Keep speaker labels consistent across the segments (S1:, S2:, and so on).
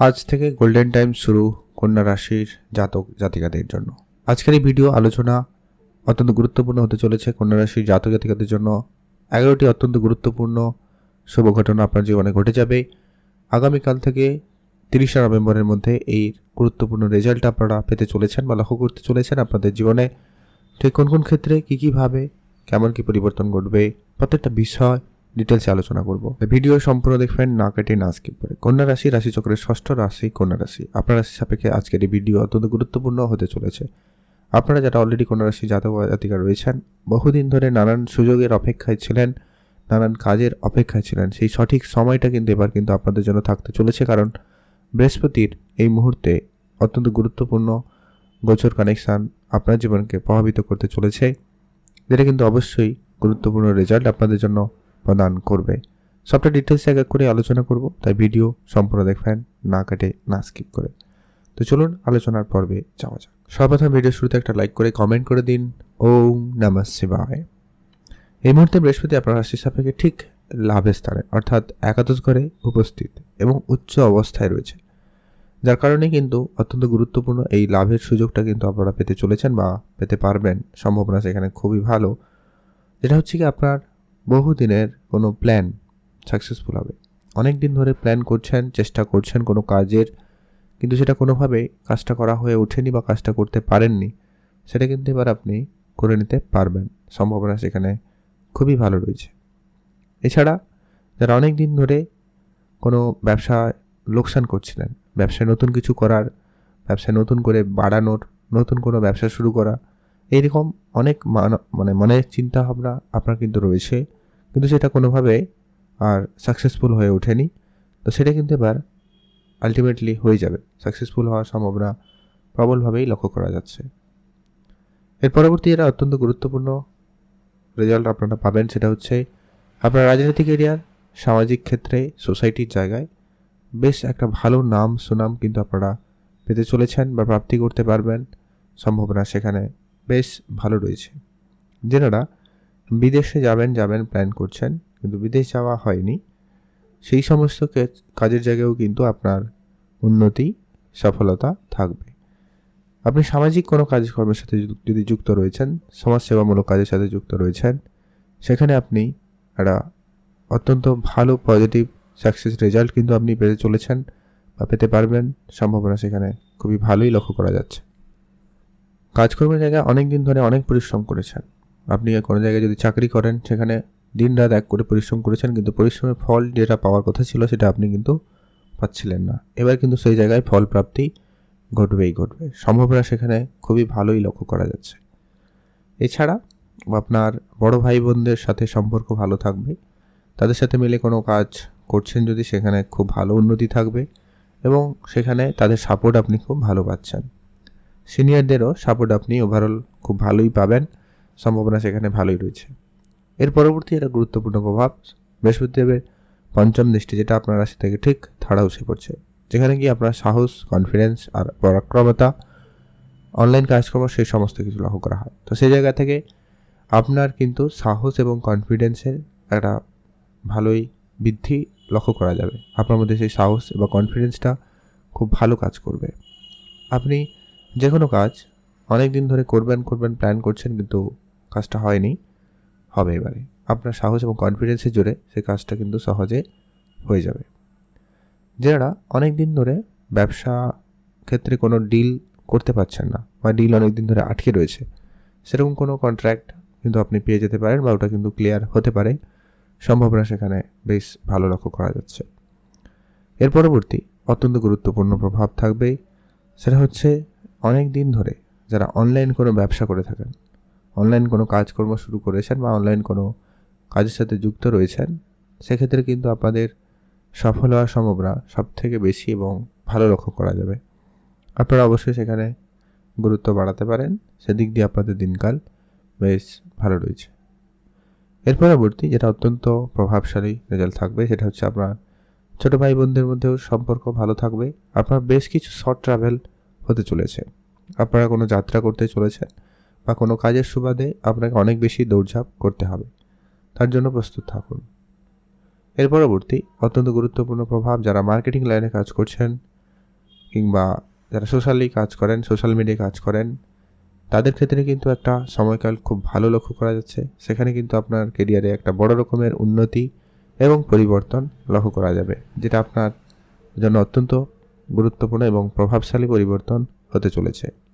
S1: আজ থেকে golden time শুরু কন্যা রাশির জাতক জাতিকাদের জন্য। আজকের এই ভিডিও আলোচনা অত্যন্ত গুরুত্বপূর্ণ হতে চলেছে কন্যা রাশির জাতক জাতিকাদের জন্য। এগারোটি অত্যন্ত গুরুত্বপূর্ণ শুভ ঘটনা আপনার জীবনে ঘটে যাবে। আগামীকাল থেকে তিরিশে নভেম্বরের মধ্যে এই গুরুত্বপূর্ণ রেজাল্ট আপনারা পেতে চলেছেন বা লক্ষ্য করতে চলেছেন আপনাদের জীবনে। ঠিক কোন কোন ক্ষেত্রে, কী কীভাবে কেমন কী পরিবর্তন ঘটবে, প্রত্যেকটা বিষয় ডিটেলসে আলোচনা করব। ভিডিও সম্পূর্ণ দেখবেন, না কেটে, না স্কিপ করে। কন্যা রাশি, রাশিচক্রের ষষ্ঠ রাশি, কন্যা রাশি। আপনার রাশি সাপেক্ষে আজকের এই ভিডিও অত্যন্ত গুরুত্বপূর্ণ হতে চলেছে। আপনারা যারা অলরেডি কন্যা রাশি জাতক জাতিকা রয়েছেন, বহুদিন ধরে নানান সুযোগের অপেক্ষায় ছিলেন, নানান কাজের অপেক্ষায় ছিলেন, সেই সঠিক সময়টা কিন্তু এবার কিন্তু আপনাদের জন্য থাকতে চলেছে কারণ বৃহস্পতির এই মুহূর্তে অত্যন্ত গুরুত্বপূর্ণ গোচর কানেকশান আপনার জীবনকে প্রভাবিত করতে চলেছে। যেটা কিন্তু অবশ্যই গুরুত্বপূর্ণ রেজাল্ট আপনাদের জন্য প্রদান করবে। সবটা ডিটেলস এক এক করে আলোচনা করব, তাই ভিডিও সম্পূর্ণ দেখবেন, না কাটে, না স্কিপ করে। তো চলুন আলোচনার পর্বে যাওয়া যাক। সর্বপ্রথম ভিডিও শুরুতে একটা লাইক করে কমেন্ট করে দিন। ওম নমঃ শিবায়। এই মুহূর্তে বৃহস্পতি আপনার রাশি সাপেক্ষে ঠিক লাভের স্থানে, অর্থাৎ একাদশ ঘরে উপস্থিত এবং উচ্চ অবস্থায় রয়েছে। যার কারণে কিন্তু অত্যন্ত গুরুত্বপূর্ণ এই লাভের সুযোগটা কিন্তু আপনারা পেতে চলেছেন বা পেতে পারবেন। সম্ভাবনা সেখানে খুবই ভালো। যেটা হচ্ছে কি আপনার বহুদিনের কোনো প্ল্যান সাকসেসফুল হবে। অনেক দিন ধরে প্ল্যান করছেন, চেষ্টা করছেন কোনো কাজের, কিন্তু সেটা কোনোভাবে কাজটা করা হয়ে ওঠেনি বা কাজটা করতে পারেননি। সেটা কিন্তু এবার আপনি করে নিতে পারবেন। সম্ভাবনা সেখানে খুবই ভালো রয়েছে। এছাড়া যারা অনেক দিন ধরে কোনো ব্যবসা লোকসান করছিলেন, ব্যবসায় নতুন কিছু করার, ব্যবসায় নতুন করে বাড়ানোর, নতুন কোনো ব্যবসা শুরু করা, এইরকম অনেক মান- মানে মনের চিন্তা ভাবনা আপনার কিন্তু রয়েছে। কিন্তু সেটা কোনোভাবে আর সাকসেসফুল হয়ে ওঠেনি। তো সেটা কিন্তু এবার আলটিমেটলি হয়ে যাবে। সাকসেসফুল হওয়ার সম্ভাবনা প্রবলভাবেই লক্ষ্য করা যাচ্ছে। এর পরবর্তী এটা অত্যন্ত গুরুত্বপূর্ণ রেজাল্ট আপনারা পাবেন সেটা হচ্ছে আপনার রাজনৈতিক এরিয়ার সামাজিক ক্ষেত্রে সোসাইটির জায়গায় বেশ একটা ভালো নাম, সুনাম কিন্তু আপনারা পেতে চলেছেন বা প্রাপ্তি করতে পারবেন। সম্ভাবনা সেখানে বেশ ভালো রয়েছে। যেনারা বিদেশে যাবেন যাবেন প্ল্যান করছেন, কিন্তু বিদেশ যাওয়া হয়নি। সেই সমস্ত কাজের জায়গায়ও কিন্তু আপনার উন্নতি, সফলতা থাকবে। আপনি সামাজিক কোনো কাজকর্মের সাথে যদি যুক্ত রয়েছেন, সমাজসেবামূলক কাজের সাথে যুক্ত রয়েছেন, সেখানে আপনি একটা অত্যন্ত ভালো পজিটিভ সাকসেস রেজাল্ট কিন্তু আপনি পেতে চলেছেন বা পেতে পারবেন। সম্ভাবনা সেখানে খুবই ভালোই লক্ষ্য করা যাচ্ছে। কাজকর্মের জায়গায় অনেক দিন ধরে অনেক পরিশ্রম করেছেন। আপনি কোনো জায়গায় যদি চাকরি করেন, সেখানে দিন রাত এক করে পরিশ্রম করেছেন, কিন্তু পরিশ্রমের ফল যেটা পাওয়ার কথা ছিল, সেটা আপনি কিন্তু পাচ্ছিলেন না। এবার কিন্তু সেই জায়গায় ফল প্রাপ্তি ঘটবেই ঘটবে। সম্ভাবনা সেখানে খুবই ভালোই লক্ষ্য করা যাচ্ছে। এছাড়া আপনার বড় ভাই বোনদের সাথে সম্পর্ক ভালো থাকবে। তাদের সাথে মিলে কোনো কাজ করছেন যদি, সেখানে খুব ভালো উন্নতি থাকবে এবং সেখানে তাদের সাপোর্ট আপনি খুব ভালো পাচ্ছেন। সিনিয়রদেরও সাপোর্ট আপনি ওভারঅল খুব ভালোই পাবেন। সম্ভাবনা সেখানে ভালোই রয়েছে। এর পরবর্তী একটা গুরুত্বপূর্ণ প্রভাব বৃহস্পতিদেবের পঞ্চম দৃষ্টি, যেটা আপনার রাশি থেকে ঠিক থার্ড হাউসে পড়ছে, যেখানে কি আপনার সাহস কনফিডেন্স আর পরাক্রমতা অনলাইন কাজকর্ম, সেই সমস্ত কিছু লক্ষ্য করা হয়। তো সেই জায়গা থেকে আপনার কিন্তু সাহস এবং কনফিডেন্সের একটা ভালোই বৃদ্ধি লক্ষ্য করা যাবে। আপনার মধ্যে সেই সাহস এবং কনফিডেন্সটা খুব ভালো কাজ করবে। আপনি যে কোনো কাজ অনেক দিন ধরে করবেন করবেন প্ল্যান করছেন, কিন্তু কাজটা হয়নি, হবে এবারে। আপনার সাহস এবং কনফিডেন্সের জোরে সেই কাজটা কিন্তু সহজে হয়ে যাবে। যারা অনেক দিন ধরে ব্যবসা ক্ষেত্রে কোনো ডিল করতে পারছেন না বা ডিল অনেক দিন ধরে আটকে রয়েছে, সেরকম কোনো কন্ট্রাক্ট কিন্তু আপনি পেয়ে যেতে পারেন বা ওটা কিন্তু ক্লিয়ার হতে পারে। সম্ভাবনা সেখানে বেশ ভালো লক্ষ্য করা যাচ্ছে। এর পরবর্তী অত্যন্ত গুরুত্বপূর্ণ প্রভাব থাকবে, সেটা হচ্ছে অনেক দিন ধরে যারা অনলাইন কোনো ব্যবসা করে থাকেন অনলাইন কোনো কাজকর্ম শুরু করেছেন বা অনলাইন কোনো কাজের সাথে যুক্ত রয়েছেন, সেক্ষেত্রে কিন্তু আপনাদের সফল হওয়ার সম্ভাবনা সব থেকে বেশি এবং ভালো লক্ষ্য করা যাবে। আপনারা অবশ্যই সেখানে গুরুত্ব বাড়াতে পারেন, সেদিক দিয়ে আপনাদের দিনকাল বেশ ভালো রয়েছে। এর পরবর্তী যেটা অত্যন্ত প্রভাবশালী রেজাল্ট থাকবে, সেটা হচ্ছে আপনার ছোটো ভাই বোনদের মধ্যেও সম্পর্ক ভালো থাকবে। আপনার বেশ কিছু শর্ট ট্রাভেল হতে চলেছে। আপনারা কোনো যাত্রা করতে চলেছেন বা কোনো কাজের সুবাদে আপনাকে অনেক বেশি দৌড়ঝাঁপ করতে হবে। তার জন্য প্রস্তুত থাকুন। এর পরবর্তী অত্যন্ত গুরুত্বপূর্ণ প্রভাব যারা মার্কেটিং লাইনে কাজ করছেন কিংবা যারা সোশ্যালি কাজ করেন, সোশ্যাল মিডিয়ায় কাজ করেন, তাদের ক্ষেত্রে কিন্তু একটা সময়কাল খুব ভালো লক্ষ্য করা যাচ্ছে। সেখানে কিন্তু আপনার কেরিয়ারে একটা বড় রকমের উন্নতি এবং পরিবর্তন লক্ষ্য করা যাবে, যেটা আপনার জন্য অত্যন্ত গুরুত্বপূর্ণ এবং প্রভাবশালী পরিবর্তন হতে চলেছে।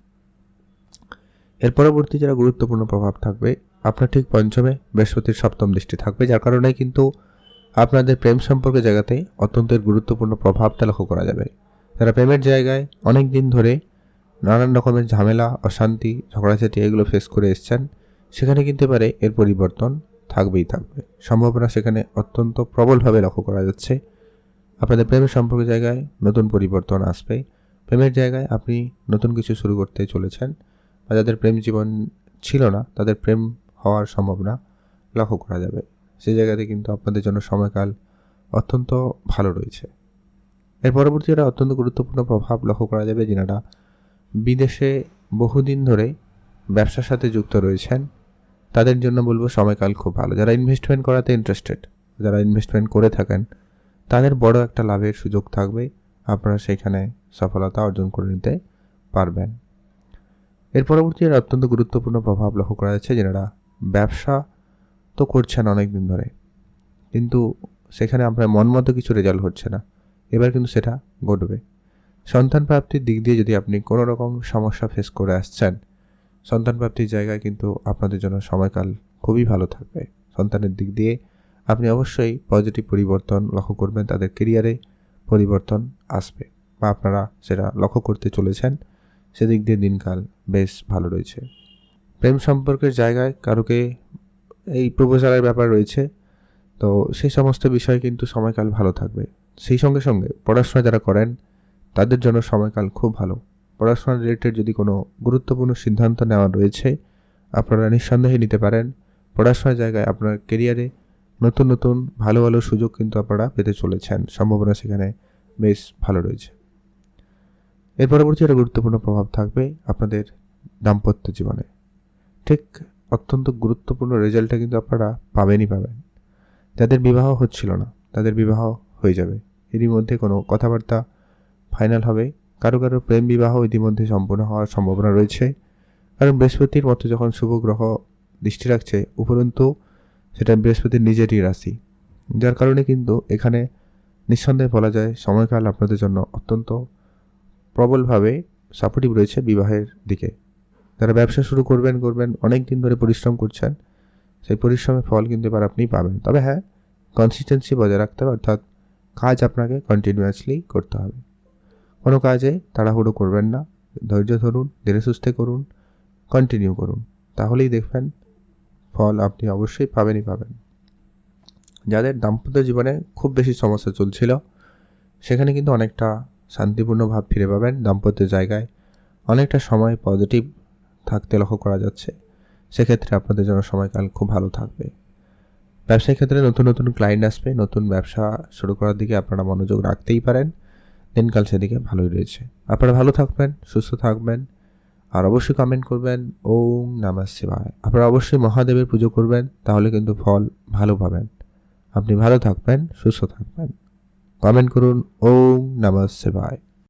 S1: এর পরবর্তী যারা গুরুত্বপূর্ণ প্রভাব থাকবে, আপনার ঠিক পঞ্চমে বৃহস্পতির সপ্তম দৃষ্টি থাকবে, যার কারণে কিন্তু আপনাদের প্রেম সম্পর্কে জায়গাতে অত্যন্ত গুরুত্বপূর্ণ প্রভাবটা লক্ষ্য করা যাবে। যারা প্রেমের জায়গায় অনেক দিন ধরে নানান রকমের ঝামেলা, অশান্তি, ঝগড়াঝাটি এগুলো ফেস করে এসছেন, সেখানে কিন্তু এবারে এর পরিবর্তন থাকবেই থাকবে। সম্ভাবনা সেখানে অত্যন্ত প্রবলভাবে লক্ষ্য করা যাচ্ছে। আপনাদের প্রেমের সম্পর্কের জায়গায় নতুন পরিবর্তন আসবে। প্রেমের জায়গায় আপনি নতুন কিছু শুরু করতে চলেছেন। বা যাদের প্রেম জীবন ছিল না, তাদের প্রেম হওয়ার সম্ভাবনা লক্ষ্য করা যাবে। সেই জায়গাতে কিন্তু আপনাদের জন্য সময়কাল অত্যন্ত ভালো রয়েছে। এর পরবর্তী একটা অত্যন্ত গুরুত্বপূর্ণ প্রভাব লক্ষ্য করা যাবে যেনারা বিদেশে বহুদিন ধরে ব্যবসার সাথে যুক্ত রয়েছেন। তাদের জন্য বলব সময়কাল খুব ভালো। যারা ইনভেস্টমেন্ট করাতে ইন্টারেস্টেড যারা ইনভেস্টমেন্ট করে থাকেন, তাদের বড় একটা লাভের সুযোগ থাকবে। আপনারা সেখানে সফলতা অর্জন করে নিতে পারবেন। এর পরবর্তী আর অত্যন্ত গুরুত্বপূর্ণ প্রভাব লক্ষ্য করা যাচ্ছে যেনারা ব্যবসা তো করছেন অনেক দিন ধরে। কিন্তু সেখানে আপনার মন মতো কিছু রেজাল্ট হচ্ছে না। এবার কিন্তু সেটা ঘটবে। সন্তান প্রাপ্তির দিক দিয়ে যদি আপনি কোনো রকম সমস্যা ফেস করে আসছেন, সন্তান প্রাপ্তির জায়গায় কিন্তু আপনাদের জন্য সময়কাল খুবই ভালো থাকবে। সন্তানের দিক দিয়ে আপনি অবশ্যই পজিটিভ পরিবর্তন লক্ষ্য করবেন, তাদের কেরিয়ারে পরিবর্তন আসবে বা আপনারা সেটা লক্ষ্য করতে চলেছেন। সেদিক দিয়ে দিনকাল বেশ ভালো রয়েছে। প্রেম সম্পর্কের জায়গায় কারোকে এই প্রপোজালের ব্যাপার রয়েছে, তো সেই সমস্ত বিষয় কিন্তু সময়কাল ভালো থাকবে। সেই সঙ্গে সঙ্গে পড়াশোনা যারা করেন, তাদের জন্য সময়কাল খুব ভালো। পড়াশোনা রিলেটেড যদি কোনো গুরুত্বপূর্ণ সিদ্ধান্ত নেওয়া রয়েছে, আপনারা নিঃসন্দেহে নিতে পারেন। পড়াশোনার জায়গায় আপনার কেরিয়ারে নতুন নতুন, ভালো ভালো সুযোগ কিন্তু আপনারা পেতে চলেছেন। সম্ভাবনা সেখানে বেশ ভালো রয়েছে। এর পরবর্তী একটা গুরুত্বপূর্ণ প্রভাব থাকবে আপনাদের দাম্পত্য জীবনে। ঠিক অত্যন্ত গুরুত্বপূর্ণ রেজাল্টটা কিন্তু আপনারা পাবেনই পাবেন। যাদের বিবাহ হচ্ছিল না, তাদের বিবাহ হয়ে যাবে। এরই মধ্যে কোনো কথাবার্তা ফাইনাল হবে। কারও কারও প্রেম বিবাহ ইতিমধ্যে সম্পূর্ণ হওয়ার সম্ভাবনা রয়েছে। কারণ বৃহস্পতির মতো যখন শুভ গ্রহ দৃষ্টি রাখছে, উপরন্তু সেটা বৃহস্পতির নিজেরই রাশি। যার কারণে কিন্তু এখানে নিঃসন্দেহে বলা যায় সময়কাল আপনাদের জন্য অত্যন্ত প্রবলভাবে সাপোর্টিভ রয়েছে বিবাহের দিকে। যারা ব্যবসা শুরু করবেন করবেন অনেক দিন ধরে পরিশ্রম করছেন, সেই পরিশ্রমের ফল কিন্তু এবার আপনি পাবেন। তবে হ্যাঁ কনসিস্টেন্সি বজায় রাখতে হবে, অর্থাৎ কাজ আপনাকে কন্টিনিউয়াসলি করতে হবে। কোনো কাজে তাড়াহুড়ো করবেন না, ধৈর্য ধরুন, ধীরে সুস্থে করুন কন্টিনিউ করুন। তাহলেই দেখবেন ফল আপনি অবশ্যই পাবেনই পাবেন। যাদের দাম্পত্য জীবনে খুব বেশি সমস্যা চলছিল, সেখানে কিন্তু অনেকটা শান্তিপূর্ণ ভাব ফিরে পাবেন দাম্পত্যের জায়গায়। অনেকটা সময় পজিটিভ থাকতে লক্ষ্য করা যাচ্ছে। সেক্ষেত্রে আপনাদের জন্য সময়কাল খুব ভালো থাকবে। ব্যবসায়িক ক্ষেত্রে নতুন নতুন ক্লায়েন্ট আসবে, নতুন ব্যবসা শুরু করার দিকে আপনারা মনোযোগ রাখতেই পারেন। দিনকাল সেদিকে ভালোই রয়েছে। আপনারা ভালো থাকবেন, সুস্থ থাকবেন, আর অবশ্যই কমেন্ট করবেন, ওম নামাজ শিবায়। আপনারা অবশ্যই মহাদেবের পুজো করবেন, তাহলে কিন্তু ফল ভালো পাবেন। আপনি ভালো থাকবেন, সুস্থ থাকবেন। কমেন্ট করুন। ওম নামাজ শিবায়।